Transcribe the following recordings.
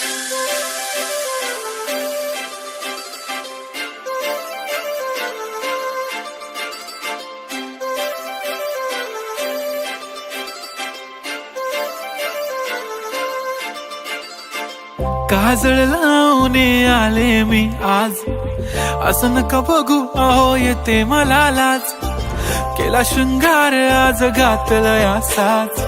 काजळ लावणे आले मी आज. असं नका बघू अहो येते मला लाज. केला शृंगार आज घातलं असाच.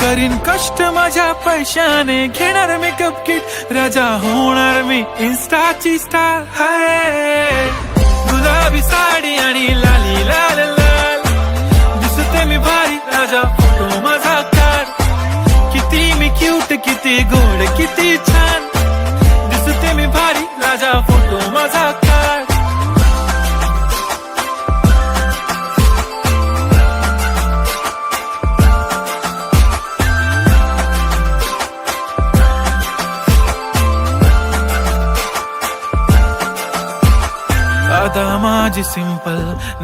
करीन कष्ट माझ्या पैशाने. घेणार मेकअप किट राजा होणार मी इन्स्टाची स्टार हाय. गुलाबी साडी आणि लाली लाल लाल. दिसते मी भारी राजा फोटो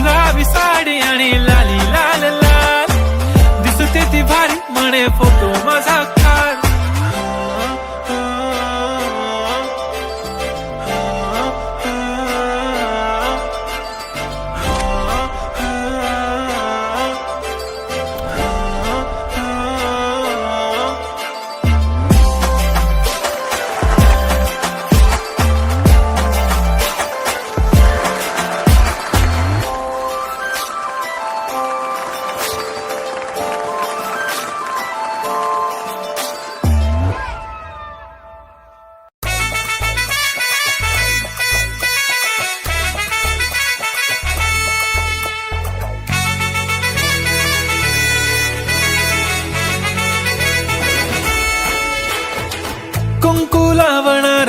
गुलाबी साडी आणि लाली लाल लाल. दिसते ती भारी म्हणे फोटो माझा काढ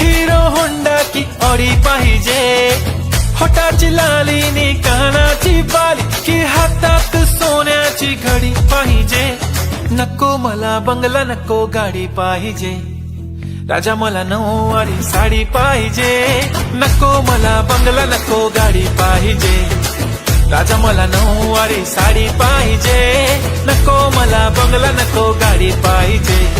हिरो होंडा की ऑडी पाहिजे. होटाची लालीनी कानाची बाली की हातात सोन्याची घडी पाहिजे. नको मला बंगला नको गाडी पाहिजे. राजा मला नऊवारी साडी पाहिजे. नको मला बंगला नको गाडी पाहिजे. राजा मला नऊवारी साडी पाहिजे. नको मला बंगला नको गाडी पाहिजे.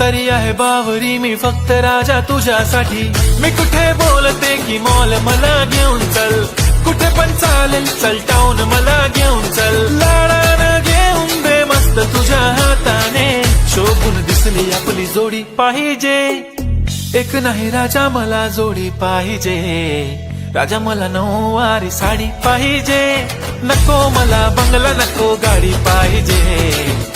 तरी आहे बावरी मी फक्त राजा तुझ्यासाठी. मी कुठे बोलते की मॉल मला घेऊन चल? कुठे पण चालेल चल टाऊन मला घेऊन चल. लाडानं घेऊन दे मस्त तुझ्या हाताने. शोभून दिसली आपली जोडी पाहिजे. एक नाही राजा मला जोडी पाहिजे. राजा मला नऊवारी साडी पाहिजे. नको मला बंगला नको गाडी पाहिजे.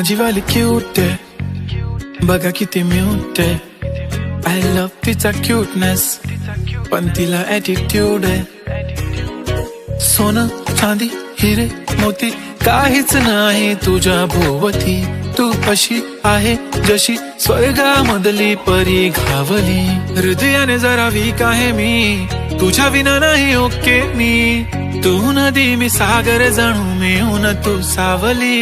माझी वाली क्यूट आहे बघा किती म्यूट आहे आय लव तिचा क्यूटनेस पण तिला ऍटिट्यूड आहे सोनं चांदी हिरे मोती काहीच नाही तुझ्या भोवती तू अशी आहे जशी स्वर्गामधली परी घावली हृदयाने जरा वीक आहे मी तुझ्या विना नाही ओके मी तू नदी मी सागर जाणू मिळून तू सावली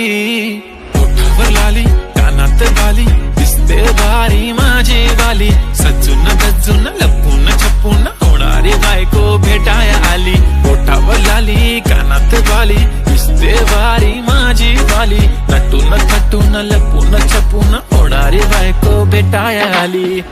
दिसते भारी माझी वाली. सजून गजून लपून छपून होणारी बायको भेटाया आली. ओठावर लाली कानात बाली. दिसते भारी माझी वाली. नटून थटून लपून छपून होणारी बायको भेटाया आली.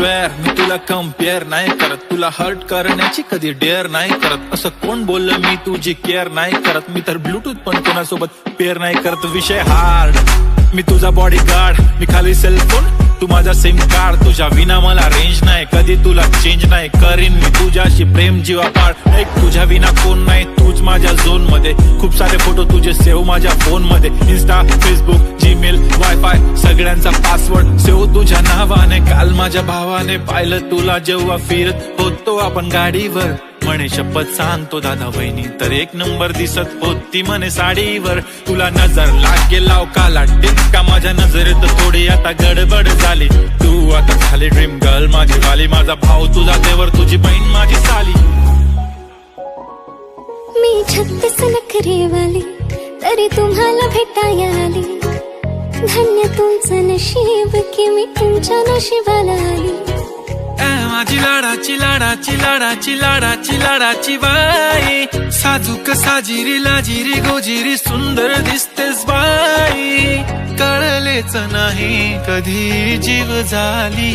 स्वेअर मी तुला कंपेअर नाही करत. तुला हर्ट करण्याची कधी डेअर नाही करत. असं कोण बोललं मी तुझी केअर नाही करत? मी तर ब्लूटूथ पण कोणासोबत पेअर नाही करत. विषय हार्ड मी तुझा बॉडी गार्ड मी खाली सेलफोन तू माझा सिम कार्ड तुझ्या विना मला रेंज नाही. कधी तुला चेंज नाही. करीन मी तुझ्याशी प्रेम जीवा पाड. एक तुझ्या विना कोण नाही. तूच माझ्या झोनमध्ये. खूप सारे फोटो तुझे सेव्ह माझ्या फोनमध्ये. इन्स्टा फेसबुक जीमेल वायफाय सगळ्यांचा पासवर्ड सेव्ह तुझ्या नावाने. काल माझ्या भावाने पाहिलं तुला जेव्हा फिरत होतो आपण गाडीवर. म्हणे शपथ सांगतो दादा बहिणी तर एक नंबर दिसत होती म्हणे साडीवर. तुला नजर लागे लाव काला टिक्का माझ्या नजरेत थोडी आता गडबड झाली. तू आता झाली ड्रीम गर्ल माझी वाली माझा भाऊ तुझा देवर तुझी बहीण माझी साली. मी छत्तीस नखरेवाली तरी तुम्हाला भेटायला आली. धन्य तुमचं नशीब की मी तुमच्या नशिबाला आली. माझी लाडाची लाडाची लाडाची लाडाची लाडाची बाई साजूक साजिरी लाजिरी गोजिरी सुंदर दिसतेस बाई कळलेच नाही कधी जीव झाली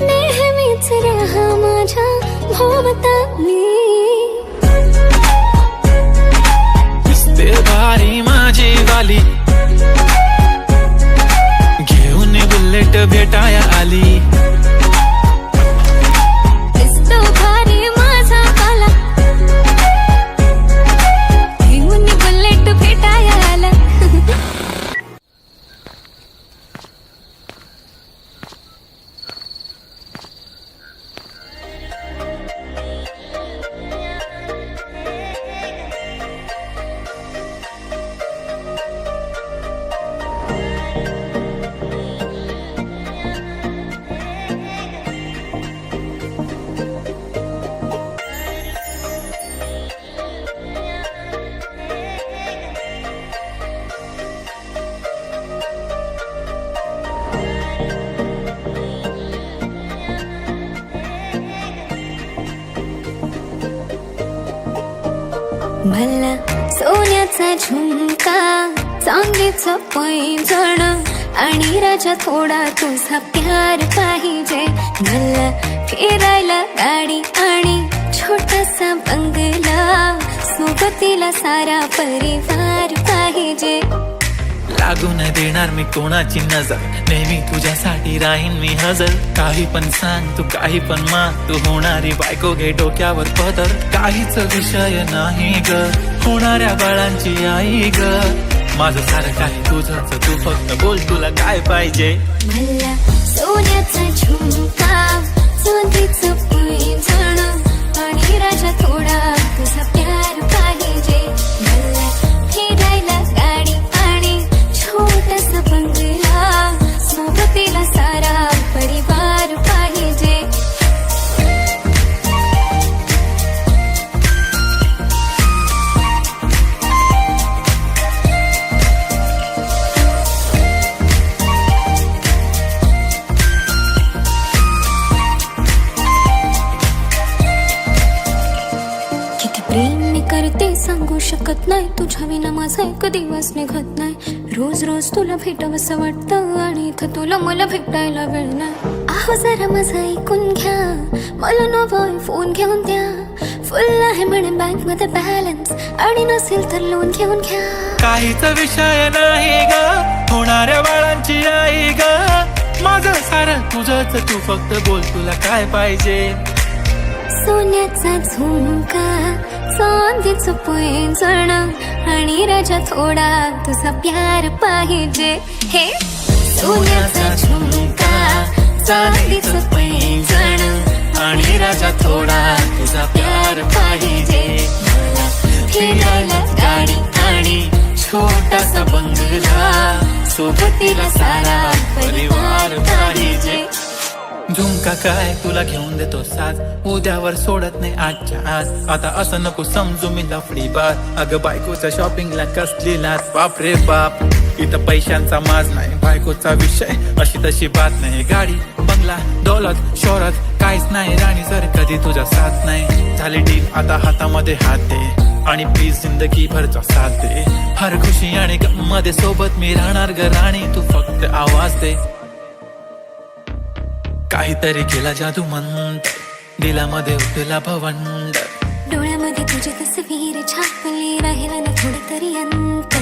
नेहमीच राहा माझ्या भोवताली दिसते भारी माझी वाली. घेऊन बुलेट भेटाया आली. मला सोन्याचा झुमका चांदीचं पैजण आणि राजा थोडा तुझा प्यार पाहिजे मला फिरायला गाडी आणि छोटासा बंगला सोबतीला सारा परिवार पाहिजे लागून देणार मी कोणाची नजर? नेहमी तुझ्यासाठी राहीन मी हजर. काही पण सांग तू काही पण मान तू. होणारी बायको घे डोक्यावर पदर. काहीच विषय नाही ग. होणाऱ्या बाळांची आई ग. माझं सारं काही तुझंच. तू फक्त बोल तुला काय पाहिजे? सोन्याचा झुमका सोनीच पैंजण आणि राजा थोडा राहू शकत नाही. तुझ्या विना माझा एक दिवस निघत नाही. रोज रोज तुला भेटावंसं वाटतं आणि इथं तुला मला भेटायला वेळ नाही. आहो जरा माझा ऐकून घ्या. मला नवा फोन घेऊन द्या. फुल आहे म्हणे बँकमध्ये बॅलन्स आणि नसेल तर लोन घेऊन घ्या. काहीच विषय नाही ग. होणाऱ्या बाळांची आई ग. माझं सारं तुझंच. तू फक्त बोल तुला काय पाहिजे? सोन्याचा झुमका चांदीचं पैंजण आणि राजा थोडा तुझा प्यार पाहिजे. हे सोन्याचा झुमका चांदीचं पैंजण आणि राजा थोडा तुझा प्यार पाहिजे. मला फिरायला गाडी आणि छोटासा बंगला सोबतीला सारा परिवार पाहिजे. झुमका काय? तुला घेऊन देतो साथ उद्यावर सोडत नाही आजच्या आज. आता असं नको समजू मी लफडी बात अगं बायकोच्या शॉपिंगला कसली लाच बाप रे बाप. इथं पैशांचा माज नाही बायकोचा विषय. अशी तशी बात नाही. गाडी बंगला दौलत शोहरत काहीच नाही. राणी सर कधी तुझा साथ नाही. झाली डील आता हातामध्ये हात दे. आणि प्लीज जिंदगी भरचा साथ दे. हर खुशी आणि गममध्ये सोबत मी राहणार ग राणी. तू फक्त आवाज दे. काहीतरी केला जादू मंत दिलामध्ये उठला भवंड. डोळ्यामध्ये तुझी तस्वीर छापली राहिला ना थोडं तरी अंत.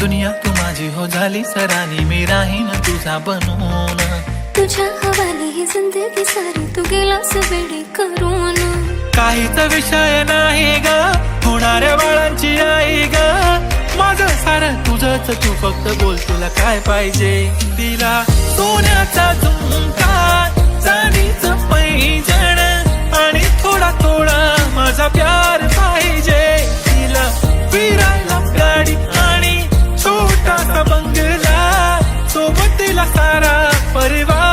दुनिया तू माझी हो झाली सरानी मी राहीन तुझा बनून. तुझ्या हवाली ही जिंदगी सारी तू गेलास वेडी करून. काहीच विषय नाही ग होणाऱ्या बाळांची आई ग. माझं सारं तुझंच तू फक्त बोल तुला काय पाहिजे? दिला सोन्याचा झुमका. आणि थोडा थोडा माझा प्यार पाहिजे. तिला फिरायला आणि सोबतीला सारा परिवार